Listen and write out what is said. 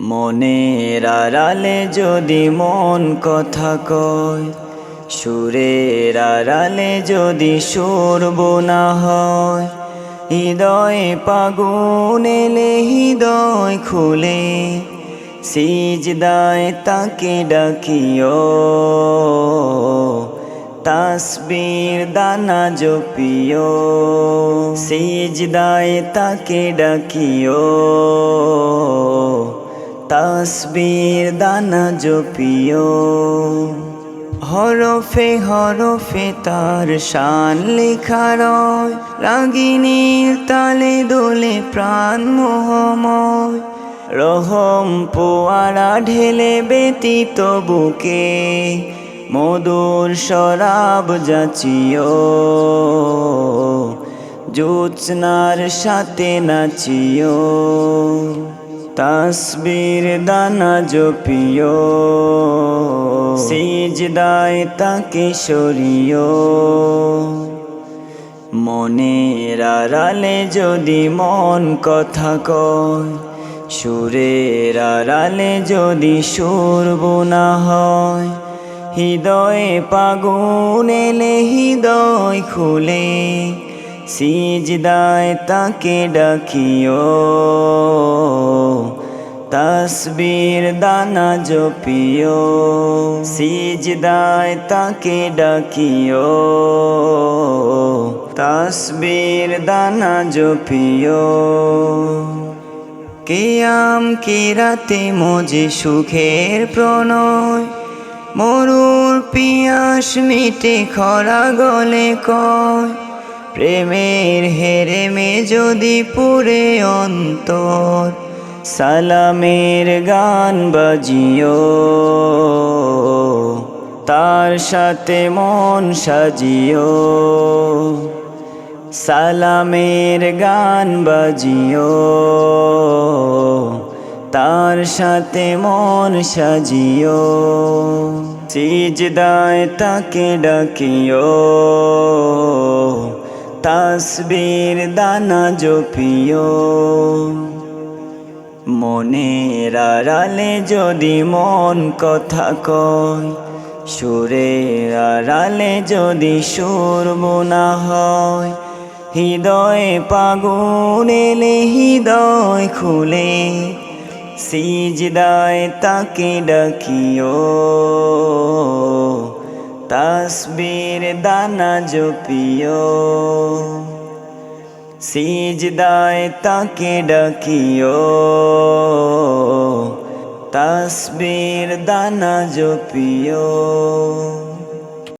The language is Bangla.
মনের আড়ালে যদি মন কথা কয়, সুরের আড়ালে যদি সুর বোনা হয়, হৃদয়ে পাগুন হৃদয় খুলে, সিজদায় তাকে ডাকিও। তাসবীর দানা জপিও, সিজদায় তাকে ডাকিও। তাসবীর দানা জপিও। হরফে হরফে তার শান লেখা রয়। রাগিনীর তালে দোলে প্রাণ মোহময়। রহম পোয়ারা ঢেলে ব্যতীত বুকে। মধুর শরাব যাচিও। জোৎস্নার সাথে নাচিও। তাসবীর দানা জপিও সিজদায় তাকে সরিও মনের আড়ালে যদি মন কথা কয়, সুরের আড়ালে যদি সুর বোনা হয়, হৃদয়ে পাগুন হৃদয় খুলে, সিজদায় তাকে ডাকিও তসবীর দানা জপিও, সিজদায় তাকে ডাকিও। তসবীর দানা জপিও, কেয়াম কেরাতে মজে সুখের প্রণয়। মরুর পিয়াস মিটে খরা গলে কয়। প্রেমের হেরেমে যদি পুরে অন্তর সালামের গান বাজিও। তার সাথে মন সাজিও। সালামের গান বাজিও। তার সাথে মন সাজিও। সিজদায় তাকে ডাকিও। তাসবীর দানা জপিও। মনের আড়ালে যদি মন কথা কয়, সুরের আড়ালে যদি সুর বোনা হয়, হৃদয়ে পাগুন এলে হৃদয় খুলে, সিজদায় তাকে ডাকিও। তাসবীর দানা জপিও। সিজদায় তাকে ডাকিও। তাসবীর দানা জপিও।